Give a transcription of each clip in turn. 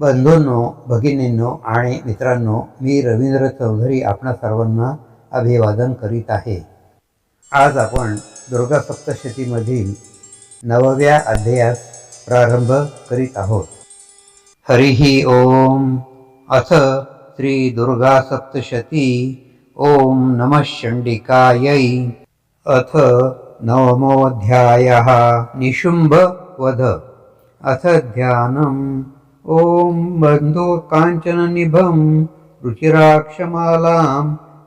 बंधूंनो भगिनींनो आणि मित्रांनो मी रवींद्र चौधरी आपणा सर्वांना अभिवादन करीत आहे. आज आपण दुर्गा सप्तशतीमधील नवव्या अध्यायास प्रारंभ करीत आहोत. हरिः ओम. अथ श्री दुर्गा सप्तशती ओम नमः शंडिकायै अथ नवमोऽध्यायः. निशुम्भवध. अथ ध्यानम् ॐ बन्धो काञ्चननिभं रुचिराक्षमालां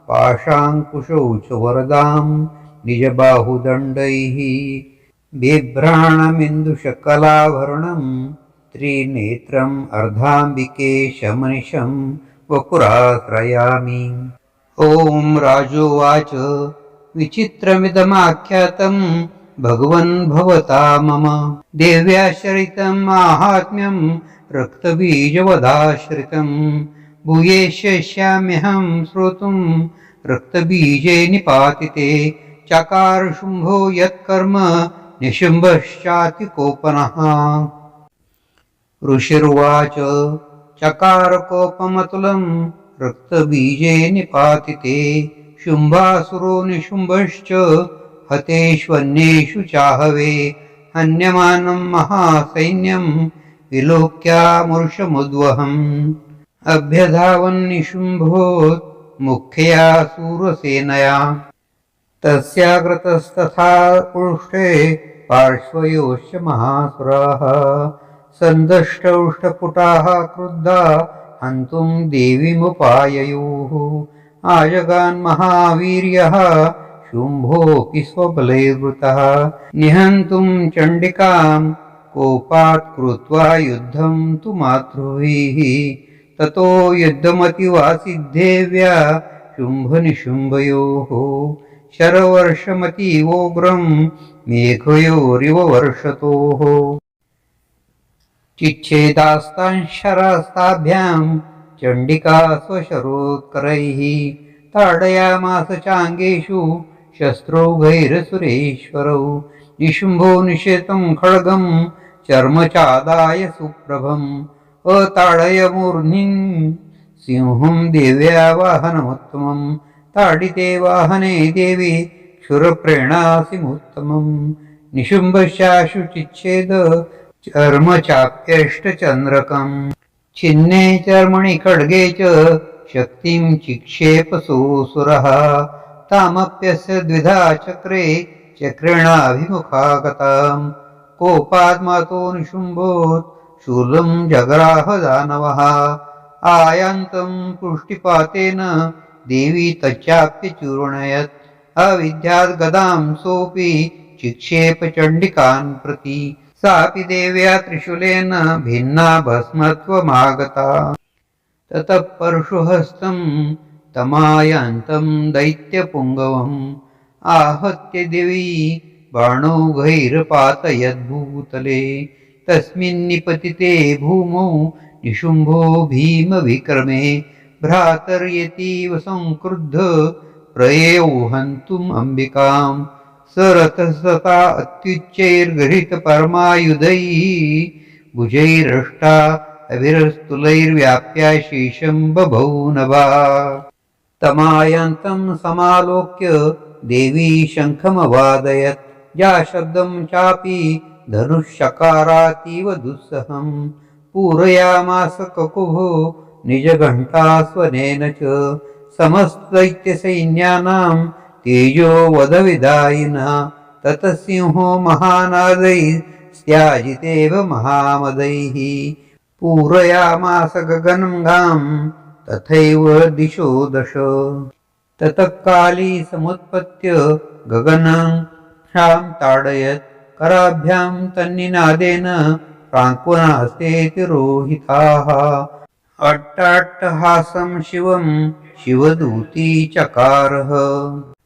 पाशाङ्कुशौ च वरदां निजबाहुदण्डैः बिभ्राणमिन्दुशकलाभरणं त्रिनेत्रम् अर्धाम्बिके शमनिशं वपुराश्रयामि ॐ राजोवाच विचित्रमिदमाख्यातं भगवन् भवता मम। देव्याश्रितं माहात्म्यं रक्तबीजवधाश्रितं भूयेष्यम्यहं श्रोतुं रक्तबीजे निपातिते। चकारशुम्भो यत्कर्म निशुम्भश्चातिकोपनः ऋषिरुवाच चकारकोपमतुलं रक्तबीजे निपातिते। शुम्भासुरो निशुम्भश्च हतेष्वन्येषु चाहवे। हन्यमानं महासैन्यं विलोक्यामृषमुद्वहम् अभ्यधावन्निशुम्भोत् मुख्यया सूरसेनया। तस्याग्रतस्तथा पुष्टे पार्श्वयोश्च महासुराः। सन्दष्टौष्टपुटाः क्रुद्धा हन्तुं देवीमुपाययोः। आजगान् शुम्भोऽपि स्वबलैर्वृतः निहन्तुं चण्डिकां कोपात् कृत्वा युद्धं तु मातृभिः। ततो युद्धमतिवासिद्धेव्या शुम्भनिशुम्भयोः। शरवर्षमतीवोग्रं मेघयोरिव वर्षतोः। चिच्छेदास्तांशरास्ताभ्यां चण्डिका स्वशरोत्करैः। ताडयामास चाङ्गेषु शस्त्रौघैरसुरेश्वरौ निशुम्भो निषेतं खड्गं चर्मचादाय सुप्रभम् अताडयमूर्ध्निं सिंहं देव्या वाहनमुत्तमं ताडिते वाहने देवी क्षुरप्रेणासिमुत्तमम्। निशुम्भशाशुचिच्छेद चर्मचाप्यष्टचन्द्रकम्। छिन्ने चर्मणि खड्गे च शक्तिं चिक्षेपसोऽसुरः तामप्यस्य द्विधा चक्रे चक्रेणाभिमुखा गताम् कोपाद्मातो निशुम्भोत् शूलं जग्राह दानवः। आयान्तं पुष्टिपातेन देवी तच्चाप्यचूर्णयत् अविद्याद् गदां सोऽपि चिक्षेपचण्डिकान् प्रति। सापि देव्या त्रिशूलेन भिन्ना भस्मत्वमागता। ततः परशुहस्तं तमायान्तं दैत्यपुङ्गवम् आहत्य देवी बाणौघैर्पातयद्भूतले तस्मिन्निपतिते भूमौ निशुम्भो भीमविक्रमे भ्रातर्यतीव संक्रुद्ध प्रयौ हन्तुम् अम्बिकाम्। स रथसता अत्युच्चैर्गृहीतपरमायुधैः भुजैरष्टा अभिरस्तुलैर्व्याप्या शेषं बभौ नभा तमायान्तं समालोक्य देवी शङ्खमवादयत्। या शब्दं चापि धनुष्यकारातीव दुस्सहं। पूरयामास ककुः निजघण्टास्वनेन च समस्तदैत्यसैन्यानां तेजो वदविदायिना। ततः सिंहो महानादैस्त्याजितेव महामदैः। पूरयामास गगनं तथैव दिशो दश। ततः काली समुत्पत्य गगनं क्षां ताडयत्। कराभ्यां तन्निनादेन प्राङ्कुनास्तेति रोहिताः अट्टाट्टहासं शिवं शिवदूती चकारः।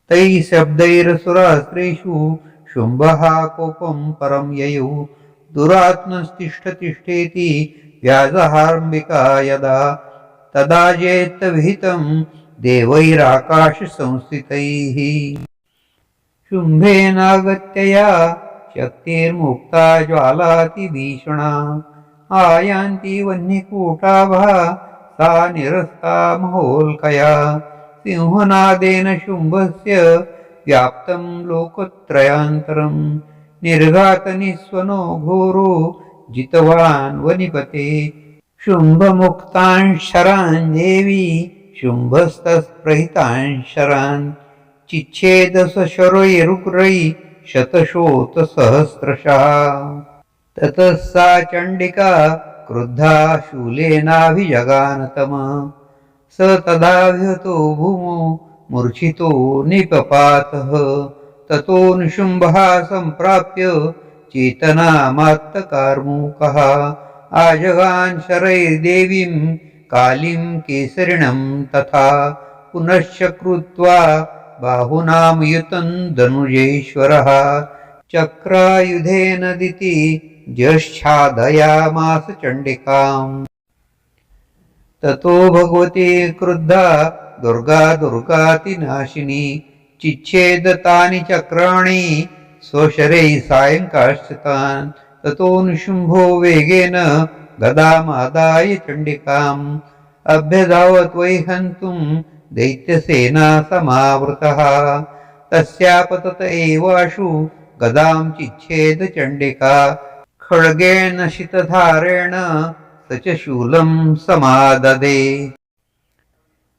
तैः शब्दैरसुरास्त्रेषु शुम्भः कोपं परं ययौ। दुरात्मस्तिष्ठतिष्ठेति व्याजहार्म्बिका यदा तदा जेत्तविहितं देवैराकाशसंस्थितैः। शुम्भेनागत्यया शक्तिर्मुक्ता ज्वालातिभीषणा आयान्ति वह्निकूटाभा सा निरस्ता महोल्कया। सिंहनादेन शुम्भस्य व्याप्तं लोकत्रयान्तरं निर्घातनिस्वनो घोरो जितवान् वनिपते। शुम्भमुक्तान् शरान् देवी शुम्भस्तस्प्रहितान् शरान्। चिच्छेदसशरैरुग्रै शतशोतसहस्रशः। ततः सा चण्डिका क्रुद्धा शूलेनाभिजगानतम। स तदा भूमो मूर्छितो निपपातः। ततो निशुम्भः सम्प्राप्य चेतनामात्तकार्मुकः आजगान् शरैर्देवीं कालीं केसरिणं तथा पुनश्च कृत्वा बाहुनामयुतं धनुजेश्वरः चक्रायुधेन दिति ज्येष्ठादयामास चण्डिकाम्। ततो भगवती क्रुद्धा दुर्गा दुर्गातिनाशिनी चिच्छेदतानि चक्राणि स्वशरैः सायङ्काश्चितान् ततो निशुम्भो वेगेन गदामादाय चण्डिकाम्। अभ्यधावत् वै हन्तुं दैत्यसेना समावृतः। तस्यापतत एवाशु गदां चिच्छेद चण्डिका। खड्गेन शितधारेण स च शूलं समाददे।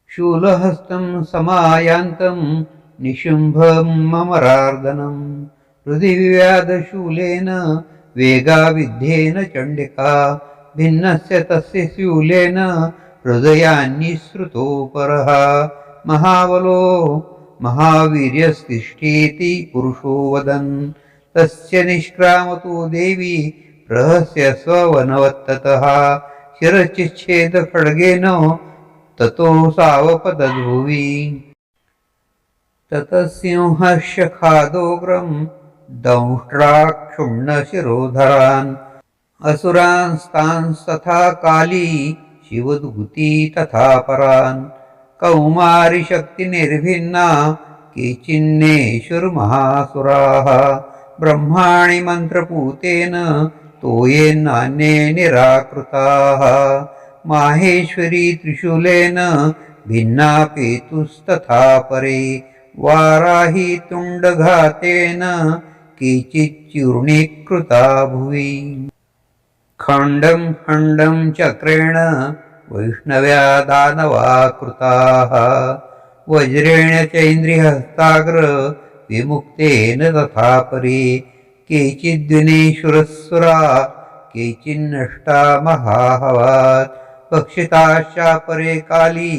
शूलहस्तं समायान्तं निशुम्भं ममरार्दनम् हृदि विव्याधशूलेन वेगाविध्येन चण्डिका भिन्नस्य तस्य शूलेन हृदयान्निःसृतो परः महाबलो महावीर्यस्तिष्ठेति पुरुषो वदन्। तस्य निष्क्रामतो देवी प्रहस्य स्ववनवत्ततः। शिरचिच्छेदखड्गेन ततो सावपदद्भुवि ततः सिंहस्य खादोग्रं दंष्ट्राक्षुण्णशिरोधरान् असुरांस्तांस्तथा काली शिवदूती तथा परान्। कौमारिशक्तिनिर्भिन्ना केचिन्नेषुर्महासुराः। ब्रह्माणि मन्त्रपूतेन तोयेन्नान्ये निराकृताः। माहेश्वरी त्रिशूलेन भिन्ना पेतुस्तथा परे। वाराही तुण्डघातेन केचिच्चूर्णीकृता भुवि। खण्डं खण्डं चक्रेण वैष्णव्या दानवा कृताः वज्रेण चैन्द्रियहस्ताग्र विमुक्तेन तथा परि केचिद्विनेश्वरस्वरा केचिन्नष्टा महाहवात्। पक्षिताश्चापरे काली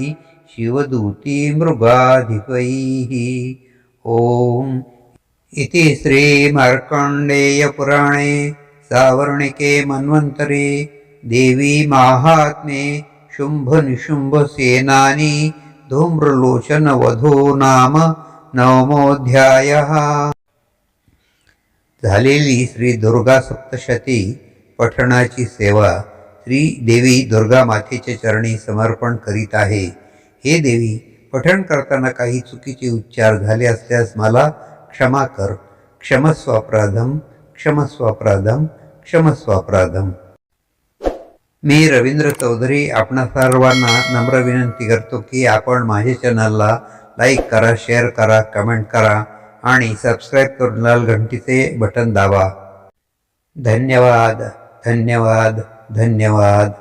शिवदूती मृगाधिपैः। ॐ इति श्रीमार्कण्डेयपुराणे सावर्णिके मन्वन्तरे देवी माहात्म्ये शुम्भनिशुम्भसेनानी धूम्रलोचनवधो नाम नवमोऽध्यायः। झालेली श्री दुर्गा सप्तशती पठणाची सेवा श्री देवी दुर्गा मातेच्या चरणी समर्पण करीत आहे. हे देवी पठण करताना काही चुकीचे उच्चार झाले असल्यास मला क्षमा कर क्षमस्वापराधम क्षमस्वापराधम क्षमस्वापराधम मी रवींद्र चौधरी आपणा सर्वांना नम्र विनंती करतो की आपण माझ्या चॅनलला लाईक करा शेअर करा कमेंट करा आणि सबस्क्राईब करून लाल घंटीचे बटन दाबा धन्यवाद धन्यवाद धन्यवाद